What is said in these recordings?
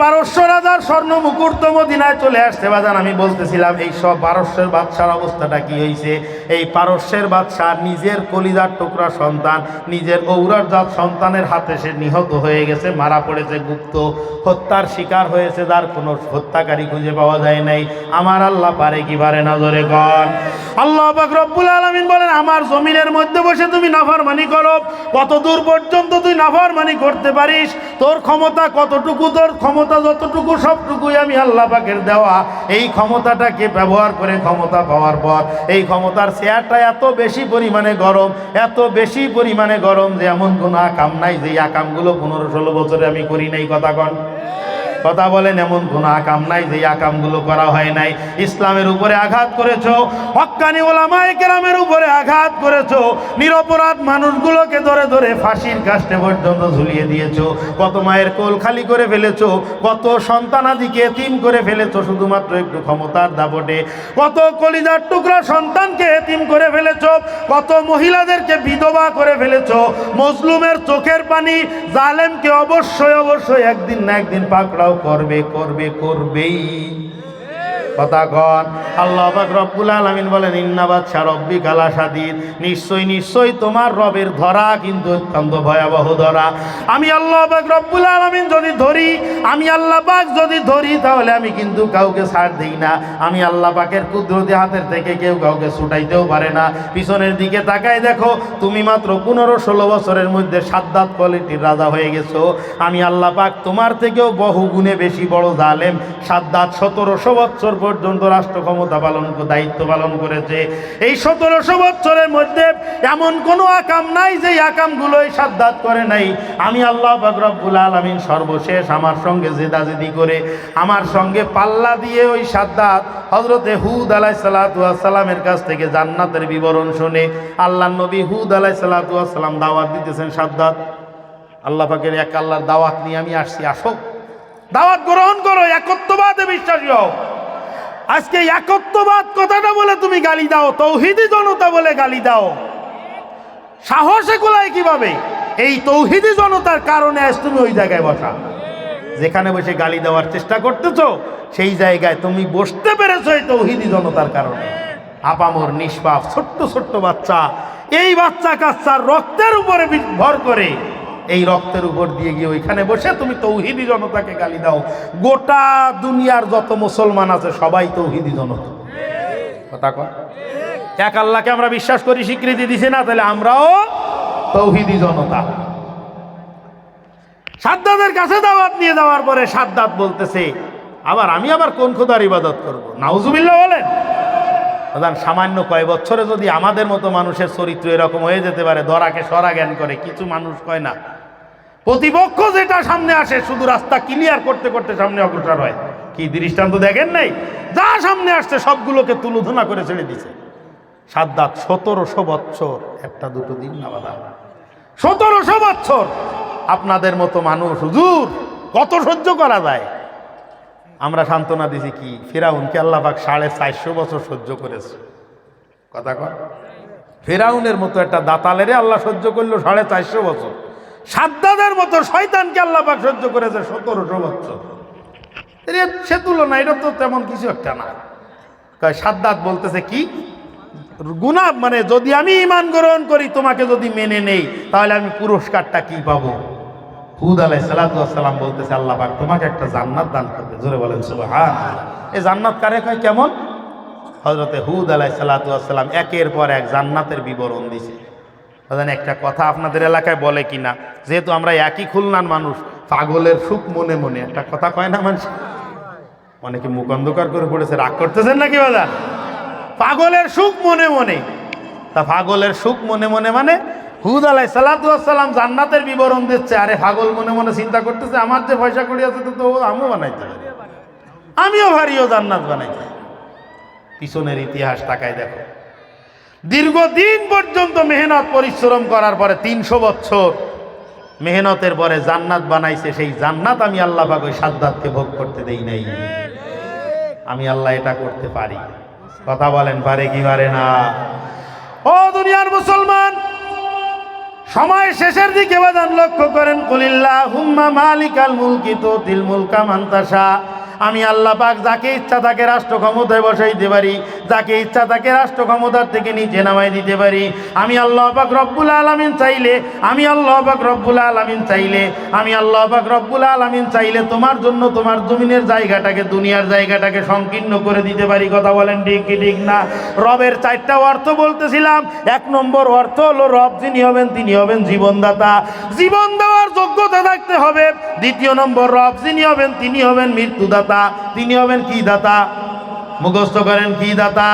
পারস্য রাজার স্বর্ণ মুকুর্ত মদিনায় চলে আসছে। বাজান, আমি বলতেছিলাম, এই সব পারস্যের বাদশার অবস্থাটা কি হয়েছে এই পারস্যের বাদশাহ নিজের কলিজার টুকরা সন্তান, নিজের ঔরজাত সন্তানের হাতে সে নিহত হয়ে গেছে, মারা পড়েছে গুপ্ত, হত্যার শিকার হয়েছে, যার কোনো হত্যাকারী খুঁজে পাওয়া যায় নাই। আমার আল্লাহ পারে কি পারে নজরে কর আল্লাহ রব্বুল আলামিন বলেন, আমার জমিনের মধ্যে বসে তুমি নাফরমানি করো। কত দূর পর্যন্ত তুই নাফরমানি করতে পারিস? তোর ক্ষমতা কতটুকু? তোর ক্ষমতা যতটুকু, সবটুকুই আমি আল্লাহ পাকের দেওয়া। এই ক্ষমতাটাকে ব্যবহার করে ক্ষমতা পাওয়ার পর, এই ক্ষমতার শেয়ারটা এত বেশি পরিমাণে গরম, এত বেশি পরিমাণে গরম যে এমন কোনো আকাম নাই যে আকামগুলো পনেরো ষোলো বছরে আমি করি নাই, কথা কন। কথা বলেন, এমন কোনো আকাম নাই যে আকামগুলো করা হয় নাই। ইসলামের উপরে আঘাত করেছ, হক্কানি ওলামায়ে কেরামের উপরে আঘাত করেছ, নিরপরাধ মানুষগুলোকে ধরে ধরে ফাঁসির কাস্টে পর্যন্ত ঝুলিয়ে দিয়েছ, কত মায়ের কোল খালি করে ফেলেছো, কত সন্তানাদিকে এতিম করে ফেলেছ, শুধুমাত্র একটু ক্ষমতার দাপটে, কত কলিজার টুকরা সন্তানকে এতিম করে ফেলেছ, কত মহিলাদেরকে বিধবা করে ফেলেছ, মজলুমের চোখের পানি জালেমকে অবশ্যই অবশ্যই একদিন না একদিন পাকড়াও করবে করবে করবেই। কথা কন আল্লাহ রব্বুল আলামিন বলেন ইন্নাবাদ রব্বি কালা সাদিদ নিশ্চয়ই নিশ্চয়ই তোমার রবের ধরা কিন্তু অত্যন্ত ভয়াবহ ধরা। আমি আল্লাহ রব্বুল আলামিন যদি ধরি, আমি আল্লাহ পাক যদি ধরি, তাহলে আমি কিন্তু কাউকে ছাড় দিই না। আমি আল্লাহ পাকের কুদরতি হাতের থেকে কেউ কাউকে ছুটাইতেও পারে না। পিছনের দিকে তাকায় দেখো, তুমি মাত্র পনেরো ষোলো বছরের মধ্যে সাদ্দাত কোয়ালিটির রাজা হয়ে গেছো। আমি আল্লাহ পাক তোমার থেকেও বহু গুণে বেশি বড় জালেম। সাদ্দাত সতেরোশো বছর পর্যন্ত রাষ্ট্র ক্ষমতা পালন দায়িত্ব পালন করেছে। এই সতেরোশো বছরের মধ্যে এমন কোনো আকাম নাই যে আকামগুলো এই সাদ্দাত করে নাই। আমি আল্লাহ পাক রব্বুল আলমিন সর্বশেষ আমার সঙ্গে জেদাজেদি করে, আমার সঙ্গে পাল্লা দিয়ে ওই সাদ্দাত হজরতে হুদ আলাই সালাতামের কাছ থেকে জান্নাতের বিবরণ শুনে আল্লাহ নবী হুদ আলাই সালাতাম দাওয়াত দিতেছেন সাদ্দাত। আল্লাহ পাকের এক আল্লাহর দাওয়াত নিয়ে আমি আসছি, আসো। দাওয়াত গ্রহণ করো, একত্ববাদে বিশ্বাসী হও। আজকে একত্ববাদ কথাটা বলে তুমি গালি দাও, তৌহিদি জনতা বলে গালি দাও। সাহসে গোলায় কীভাবে? এই তৌহিদি জনতার কারণে আজ তুমি ওই জায়গায় বসা। যেখানে বসে গালি দেওয়ার চেষ্টা করতেছো, সেই জায়গায় তুমি বসতে পেরেছ এই তৌহিদি জনতার কারণে। আপামর নিষ্পাপ, ছোট্ট ছোট্ট বাচ্চা, এই বাচ্চা কাচ্চার রক্তের উপরে ভর করে এই রক্তের উপর দিয়ে গিয়ে ওইখানে বসে তুমি তৌহিদি জনতাকে গালি দাও। গোটা দুনিয়ার যত মুসলমান আছে, সবাই তৌহিদি জনতা। কথা এক আল্লাহকে আমরা বিশ্বাস করি, স্বীকৃতি দিছি না, তাহলে আমরাও তৌহিদি জনতা। সাদ্দাদের কাছে দাওয়াত নিয়ে যাওয়ার পরে সাদ্দাত বলতেছে, আবার আমি আবার কোন খোদার ইবাদত করব? নাউজুবিল্লাহ বলেন। প্রধান, সামান্য কয় বছরে যদি আমাদের মতো মানুষের চরিত্র এরকম হয়ে যেতে পারে, ধরাকে সরা জ্ঞান করে, কিছু মানুষ কয় না। প্রতিপক্ষ যেটা সামনে আসে, শুধু রাস্তা ক্লিয়ার করতে করতে সামনে অগ্রসর হয়। কি দৃষ্টান্ত দেখেন নাই? যা সামনে আসছে, সবগুলোকে তুলোধনা করে ছেড়ে দিছে। সাদ্দাত সতেরোশো বৎসর, একটা দুটো দিন না বাধা সতেরোশো বৎসর। আপনাদের মতো মানুষ, হুজুর, কত সহ্য করা যায়? আমরা সান্ত্বনা দিছি কি? ফেরাউনকে আল্লাহ পাক সাড়ে চারশো বছর সহ্য করেছে। কথা কর ফেরাউনের মতো একটা দাতালেরে আল্লাহ সহ্য করল সাড়ে চারশো বছর। সাদ্দাদের মতো শয়তানকে আল্লাহ পাক সহ্য করেছে সতেরোশো বছর। সে তুলনা, এটা তো তেমন কিছু একটা না। সাদ্দাত বলতেছে কি? গুনা মানে যদি আমি ইমান গ্রহণ করি, তোমাকে যদি মেনে নেই, তাহলে আমি পুরস্কারটা কি পাবো? হুদ আলাই সালাতাম বলতেছে, আল্লাহ পাক তোমাকে একটা জান্নাত দান করবে। জোরে বলেন সুবহান এই জান্নাত কারে কয়? কেমন? হজরতে হুদ আলাই সালাতাম একের পর এক জান্নাতের বিবরণ দিছে। একটা কথা আপনাদের এলাকায় বলে কিনা? যেহেতু আমরা একই খুলনার মানুষ, পাগলের সুখ মনে মনে। একটা কথা কয় না মানুষ? অনেকে মুখ অন্ধকার করে পড়েছে। রাগ করতেছেন নাকি বাজার পাগলের সুখ মনে মনে। তা পাগলের সুখ মনে মনে মানে হুদ আলাই সালাতাম জান্নাতের বিবরণ দিচ্ছে। আরে পাগল মনে মনে চিন্তা করতেছে, আমার যে পয়সা করি আছে তো আমিও বানাইতে পারি। আমিও ভারিও জান্নাত বানাইতে পিছনের ইতিহাস তাকায় দেখো। দীর্ঘদিন পর্যন্ত মেহনত পরিশ্রম করার পরে তিনশো বছর মেহনতের পরে জান্নাত বানাইছে, সেই জান্নাত আমি আল্লাহ পাক ওই সাদ্দাতকে ভোগ করতে দেই নাই। আমি আল্লাহ এটা করতে পারি। কথা বলেন, পারে কি পারে না? ও দুনিয়ার মুসলমান সময় শেষের দিকে বাদান লক্ষ্য করেন কলিল্লা হুম্মা মালিকাল মুলকি তো তিল মুলকা মান্তাসা আমি আল্লাহ পাক যাকে ইচ্ছা তাকে রাষ্ট্র ক্ষমতায় বসাইতে পারি, যাকে ইচ্ছা তাকে রাষ্ট্র ক্ষমতার থেকে নিচে নামাই দিতে পারি। আমি আল্লাহ পাক রব্বুল আলামিন চাইলে, আমি আল্লাহ পাক রব্বুল আলামিন চাইলে, আমি আল্লাহ পাক রব্বুল আলামিন চাইলে তোমার জন্য তোমার জমিনের জায়গাটাকে, দুনিয়ার জায়গাটাকে সংকীর্ণ করে দিতে পারি। কথা বলেন ঠিক কি ঠিক না? রবের চারটা অর্থ বলতেছিলাম, এক নম্বর অর্থ হলো রব যিনি হবেন, তিনি হবেন জীবনদাতা। জীবন দেওয়ার যোগ্যতা থাকতে হবে। দ্বিতীয় নম্বর রব, যিনি হবেন তিনি হবেন মৃত্যুদাতা। তিনি হবেন কি দাতা? মুখস্থ করেন, কি দাতা?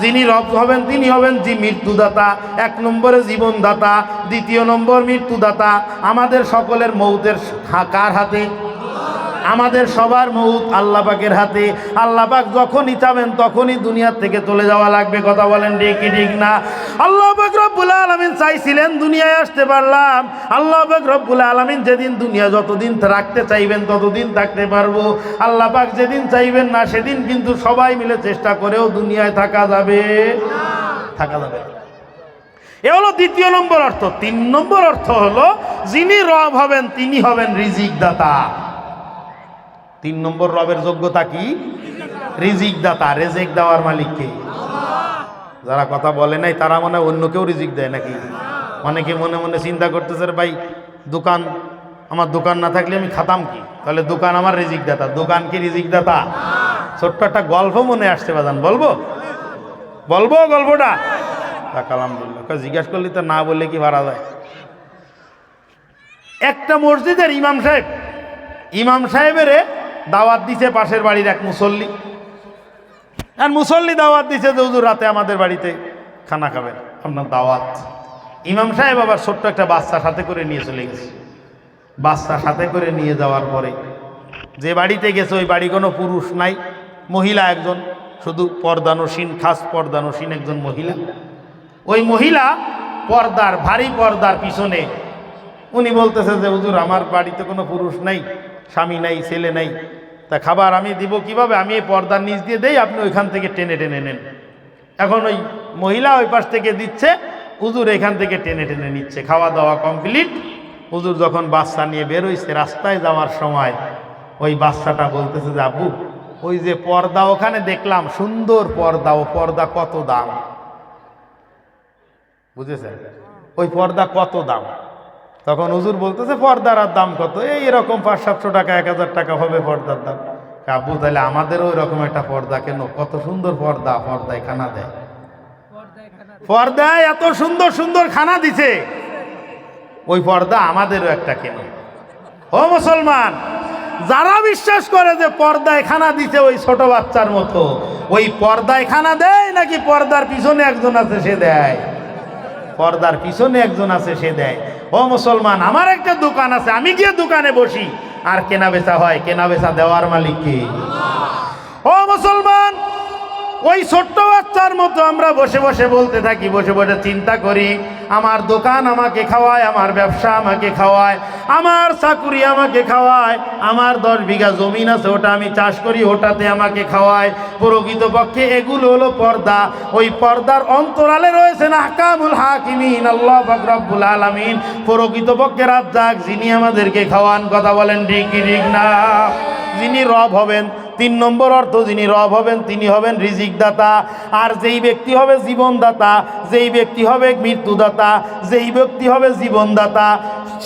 যিনি রব হবেন তিনি হবেন যে মৃত্যুদাতা। এক নম্বরে জীবনদাতা, দ্বিতীয় নম্বর মৃত্যুদাতা। আমাদের সকলের মৌতের কার হাতে? আমাদের সবার মৌত আল্লাহ পাকের হাতে। আল্লাহ পাক যখনই চাবেন তখনই দুনিয়ার থেকে চলে যাওয়া লাগবে, কথা বলেন কি ঠিক না? আল্লাহ পাক রব্বুল আলামিন চাইছিলেন দুনিয়ায় আসতে পারলাম। আল্লাহ পাক রব্বুল আলামিন যেদিন দুনিয়া যতদিন রাখতে চাইবেন ততদিন থাকতে পারব। আল্লাহ পাক যেদিন চাইবেন না সেদিন কিন্তু সবাই মিলে চেষ্টা করেও দুনিয়ায় থাকা যাবে। থাকা যাবে। এ হলো দ্বিতীয় নম্বর অর্থ। তিন নম্বর অর্থ হলো যিনি রব হবেন, তিনি হবেন রিজিক দাতা তিন নম্বর রবের যোগ্যতা কি? রিজিক দাতা রেজেক দেওয়ার মালিককে যারা কথা বলে নাই তারা মনে অন্য কেউ রিজিক দেয় নাকি? অনেকে মনে মনে চিন্তা করতেছে ভাই দোকান আমার দোকান না থাকলে আমি খাতাম কি? তাহলে দোকান আমার রিজিক দাতা দোকান কি রিজিক দাতা ছোট্ট একটা গল্প মনে আসছে বাজান বলব? বলব গল্পটা? যাক, আলহামদুলিল্লাহ। জিজ্ঞাসা করলে তো না বললে কি ভাড়া যায়? একটা মসজিদের ইমাম সাহেব ইমাম সাহেবেরে দাওয়াত দিছে পাশের বাড়ির এক মুসল্লি। আর মুসল্লি দাওয়াত দিছে যে, হুজুর, রাতে আমাদের বাড়িতে খানা খাবেন। আপনার দাওয়াত। ইমাম সাহেব আবার ছোট্ট একটা বাচ্চা সাথে করে নিয়ে চলে গেছে। বাচ্চা সাথে করে নিয়ে যাওয়ার পরে যে বাড়িতে গেছে, ওই বাড়ি কোনো পুরুষ নাই, মহিলা একজন, শুধু পর্দানসীন, খাস পর্দানসীন একজন মহিলা। ওই মহিলা পর্দার, ভারী পর্দার পিছনে উনি বলতেছে যে, হুজুর, আমার বাড়িতে কোনো পুরুষ নাই। স্বামী নাই, ছেলে নাই, তা খাবার আমি দিব কীভাবে? আমি এই পর্দার নিচ দিয়ে দেই, আপনি ওইখান থেকে টেনে টেনে নেন। এখন ওই মহিলা ওই পাশ থেকে দিচ্ছে, হুজুর এখান থেকে টেনে টেনে নিচ্ছে। খাওয়া দাওয়া কমপ্লিট, হুজুর যখন বাচ্চা নিয়ে বেরোইছে রাস্তায় যাওয়ার সময় ওই বাচ্চাটা বলতেছে যে, আব্বু, ওই যে পর্দা ওখানে দেখলাম, সুন্দর পর্দা, ও পর্দা কত দাম? বুঝেছেন? ওই পর্দা কত দাম? তখন হুজুর বলতেছে, পর্দার আর দাম কত? এই এরকম পাঁচ, সাতশো টাকা, এক হাজার টাকা হবে পর্দার দাম। আব্বু, তাহলে আমাদেরও এরকম একটা পর্দা কেন? কত সুন্দর পর্দা, পর্দায় খানা দেয়। পর্দায় এত সুন্দর সুন্দর খানা দিছে। ওই পর্দা আমাদেরও একটা কেন? ও মুসলমান, যারা বিশ্বাস করে যে পর্দায় খানা দিছে ওই ছোট বাচ্চার মতো, ওই পর্দায় খানা দেয় নাকি পর্দার পিছনে একজন আছে সে দেয়? পর্দার পিছনে একজন আছে সে দেয়। ও মুসলমান, আমার একটা দোকান আছে, আমি গিয়ে দোকানে বসি। আর কেনা বেচা হয় কেনা বেচা দেওয়ার মালিক কে? ও মুসলমান ওই ছোট্ট বাচ্চার মতো আমরা বসে বসে বলতে থাকি, বসে বসে চিন্তা করি। আমার দোকান আমাকে খাওয়ায়, আমার ব্যবসা আমাকে খাওয়ায়, আমার চাকুরি আমাকে খাওয়ায়, আমার দশ বিঘা জমিন আছে, ওটা আমি চাষ করি, ওটাতে আমাকে খাওয়ায়। প্রকৃতপক্ষে এগুলো হলো পর্দা। ওই পর্দার অন্তরালে রয়েছে না হাকামুল হাকিমিন, আল্লাহ ফাকরাবুল আলামিন। প্রকৃতপক্ষে রাজ্জাক যিনি আমাদেরকে খাওয়ান, কথা বলেন ঠিক ঠিক না? যিনি রব হবেন তিন নম্বর অর্থ, যিনি রব হবেন, তিনি হবেন রিজিক দাতা আর যেই ব্যক্তি হবে জীবনদাতা, যেই ব্যক্তি হবে মৃত্যুদাতা, যেই ব্যক্তি হবে জীবনদাতা,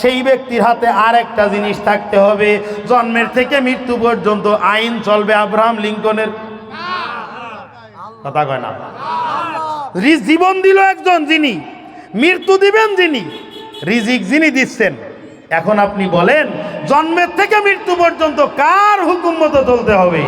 সেই ব্যক্তির হাতে আর একটা জিনিস থাকতে হবে। জন্মের থেকে মৃত্যু পর্যন্ত আইন চলবে আব্রাহাম লিঙ্কনের। কথা কয় না? জীবন দিল একজন যিনি, মৃত্যু দিবেন যিনি, রিজিক যিনি দিচ্ছেন। এখন আপনি বলেন, জন্মের থেকে মৃত্যু পর্যন্ত কার হুকুম মতো চলতে হবে?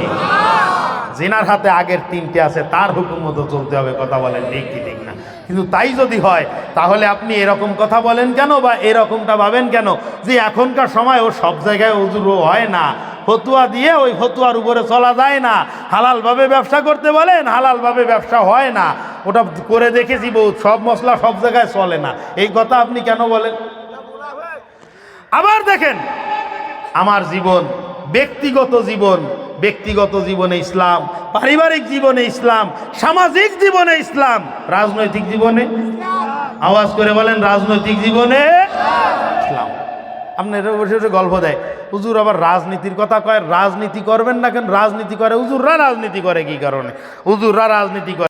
জেনার হাতে আগের তিনটে আছে, তার হুকুম মতো চলতে হবে, কথা বলেন ঠিক কি ঠিক না। কিন্তু তাই যদি হয়, তাহলে আপনি এরকম কথা বলেন কেন বা এরকমটা ভাবেন কেন? যে এখনকার সময় ও সব জায়গায় উজুরও হয় না। ফতুয়া দিয়ে ওই ফতুয়ার উপরে চলা যায় না। হালালভাবে ব্যবসা করতে বলেন, হালালভাবে ব্যবসা হয় না। ওটা করে দেখেছি বহুত, সব মশলা সব জায়গায় চলে না। এই কথা আপনি কেন বলেন? আবার দেখেন, আমার জীবন, ব্যক্তিগত জীবন, ব্যক্তিগত জীবনে ইসলাম, পারিবারিক জীবনে ইসলাম, সামাজিক জীবনে ইসলাম, রাজনৈতিক জীবনে? আওয়াজ করে বলেন, রাজনৈতিক জীবনে? ইসলাম। আপনার বসে গল্প দেয়। হুজুর আবার রাজনীতির কথা কয়, রাজনীতি করবেন না কেন? রাজনীতি করে, হুজুররা রাজনীতি করে কি কারণে? হুজুররা রাজনীতি করে।